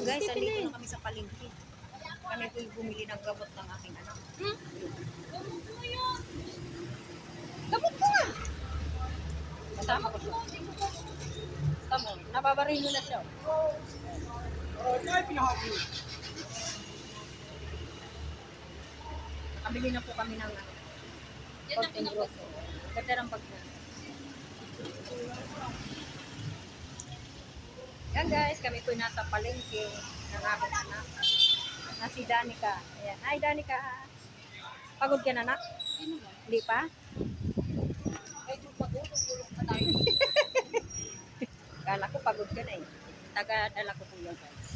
Guys, andito na kami sa palengke. Kami po yung bumili ng gamot ng aking anak. Hmm? Gamot ko nga! Kasama ko siya. Tama, nababarilo na siya. Nakabili na po kami ng ano. Yan ang Content pinaka- grosso. Ganda ng bag na. Yan guys, kami po nasa palengke ng aking anak. Na si Danica. Ayan. Hi Danica. Pagod ka na anak? Hindi pa? Ay, yung pagulong-gulong pa tayo. Kala ko pagod ka na eh. Taga-dala ko po yan guys.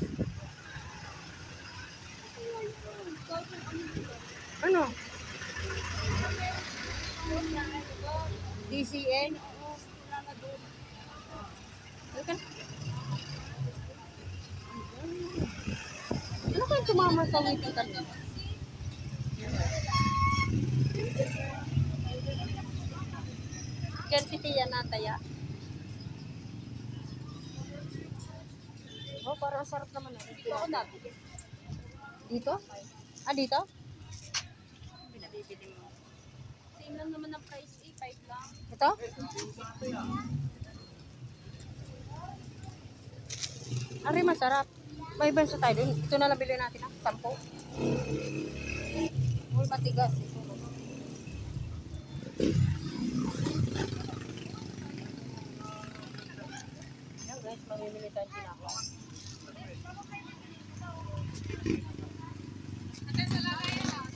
Ano? DCN? Tumama sa waiting kanina? Kentity yan nataya. Oh, parang sarap naman eh. Dito ako nabili. Dito? Ah, dito? Pinabibili mo. Same lang naman ang price eh, 5 lang. Ito? Ari, masarap. May benso tayo dun. Ito na lang bilhin natin ah. Sampo. Muy matigas. Ito. Yan guys, mamimili tayo tinapa.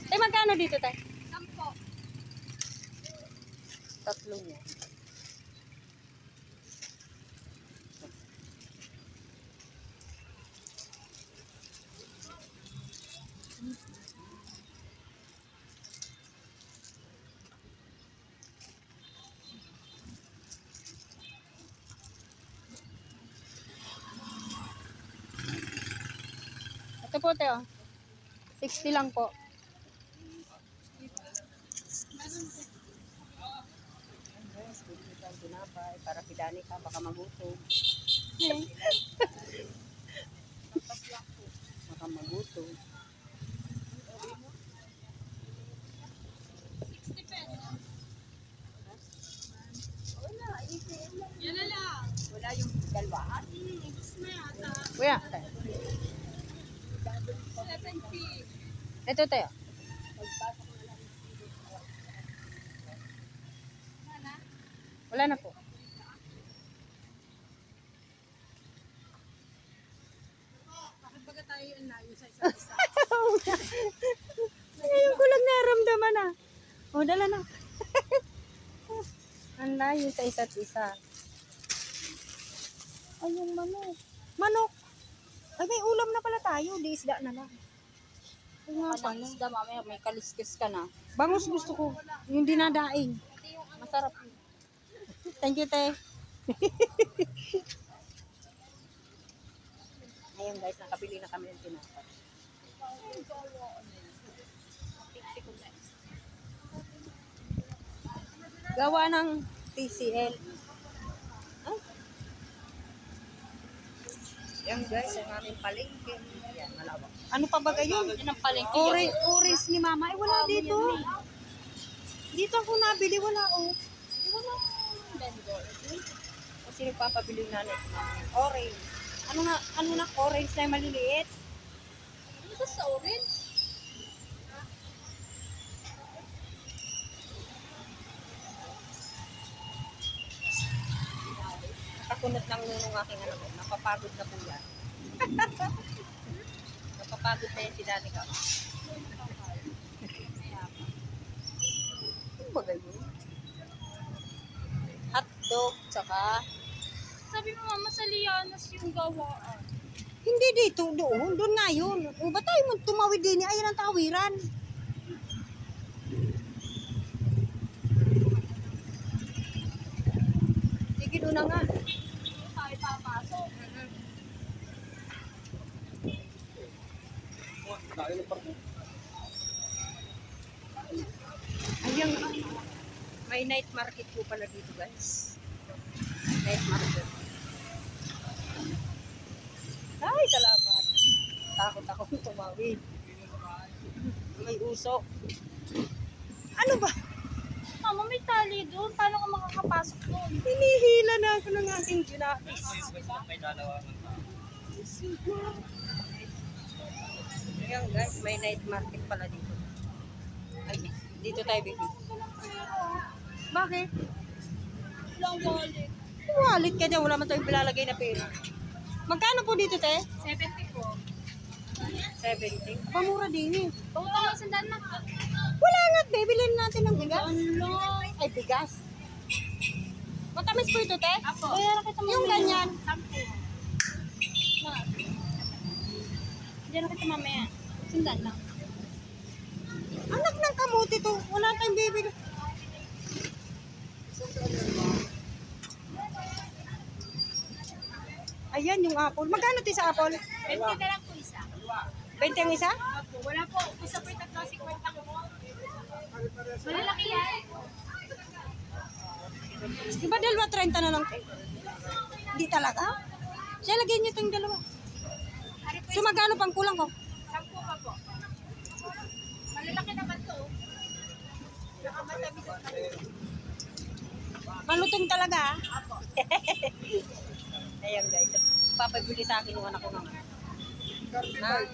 Eh, magkano dito tayo? Ito po, Teo. 60 lang po. Tinapay para pidani ka, baka magutom. baka magutom. 60 pesos. Wala, isin lang. Yan na lang. Wala yung yata. Kuya. 70. Ito tayo. Wala na po. Bakit baga tayo yung layo sa isa't isa? Ngayon ko lang naramdaman ah. O, dala na. Ang layo sa isa't isa. Ay, yung manok. Manok. Ay, may ulam na pala tayo. Di isda na lang. Ay, nga pala. isda mamaya may kaliskis ka na. Bangus gusto ko. Yung dinadaing. Masarap. Thank you, te. Ayun guys, nakabili na kami ng tinapay. Gawa ng TCL. Yan guys, ang aming palengke. Yan, malawak. Ano pa ba yun? Yan ang palengke. Orange, orange ni mama. Ay, wala dito. Dito ako nabili. Wala, oh. Wala vendor. Kasi nagpapabili na nito. Orange. Ano na, ano na, orange na maliliit? Ano sa orange? Nakakunot ng nunong aking ano. Napapagod na po yan. Napapagod na yan si Dani ka. Ano ba ganyan? Hotdog, tsaka Sabi mo mama sa Lianas yung gawaan. Hindi dito, doon. Doon nga yun. O, ba't tayo mo tumawid din? Ayan ang tawiran. Sige, doon na nga. Hindi tayo papasok. Ayan. May night market po pala dito, guys. Night market. Ay, salamat. Takot ako tumawid. May usok. Ano ba? Mama, may tali doon. Paano ka makakapasok doon? Hinihila na ako ng aking ginapis. Ayan guys, may night market pala dito. Ay, dito tayo baby. Bakit? Walang wallet. Wallet ka dyan, wala man tayong pilalagay na pera. Magkano po dito, te? 70 po. 70. Pamura din eh. Pautang ang sandaan na. Wala nga, te. Bilhin natin ng bigas. Ay, bigas. Matamis po ito, te? Apo. Kita Yung ganyan. Sampo. Kita mamaya. Sandaan lang. Anak ng kamuti to. Wala tayong bibili. Ayan yung apple. Magkano ti sa apple? 20 na lang po isa. 20 ang isa? Wala po. Isa po yung tatlo, 50 ko. Malalaki yan. Di ba dalawa 30 na lang? Hindi talaga? Siya, lagyan niyo itong dalawa. So magkano pang kulang ko? Sampo pa po. Malalaki naman to. Nakamatabi sa Malutong talaga ah. Ayan guys. Papabili sa akin yung anak ko ngayon. Ah.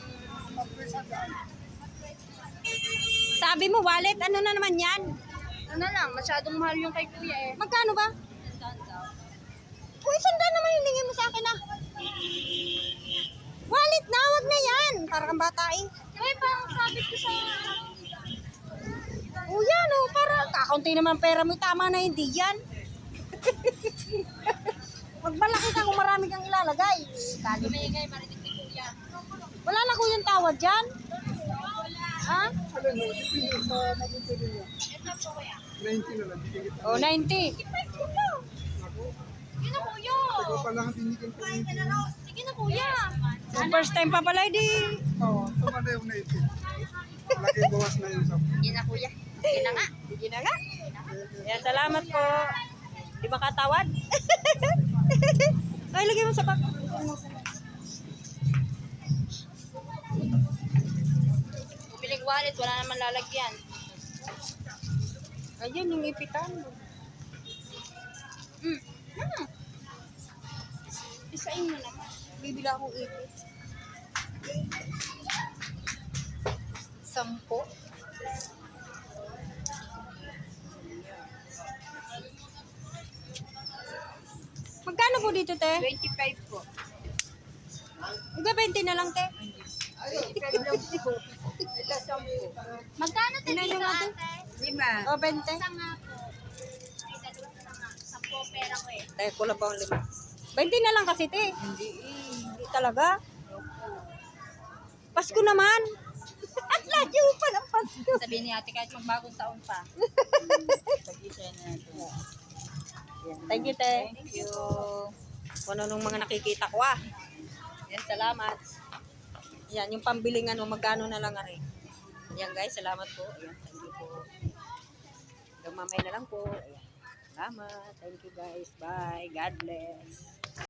Sabi mo, wallet, ano na naman yan? Ano lang, masyadong mahal yung kay kuya eh. Magkano ba? Kung isang daan naman hiningi mo sa akin ah. Wallet na, wag na yan. Para kang bata eh. Eh, parang sabi ko sa... O yan o, para kakaunti naman pera mo, tama na hindi yan. Magmalaki ka kung marami kang ilalagay. Kali. Marinig ni kuya. Wala na kuyang tawad dyan. Ha? Ito po kuya. O, 90. Sige na kuya. Sige na kuya. So, first time pa pala, di. Sige na kuya. Sige na nga. Sige na nga. Yan, salamat po. Di ba katawad? Ay, lagay mo sa bag. Bumiling wallet, wala naman lalagyan. Ayun, yung ipitan. Hmm. Hmm. Isain mo naman. Bibila akong ipit. Sampo. Magkano po dito, te? 25 po. Iba 20 na lang, te. Magkano Ilan yung ate? Lima. O, 20. Isa nga po. Ay, dalawa na nga. Sampo pera ko eh. Tayo, kulang pa ang lima. 20 na lang kasi, te. Hindi, hindi talaga. Pasko naman. At layo pa ng Pasko. Sabihin ni ate kahit magbagong taon pa. Yan. Thank you, te. Thank you. Kung ano nung mga nakikita ko, ah. Yan, salamat. Yan, yung pambiling ano, magkano na lang rin. Yan, guys, salamat po. Ayan, thank you po. Hanggang mamaya na lang po. Ayan. Salamat. Thank you, guys. Bye. God bless.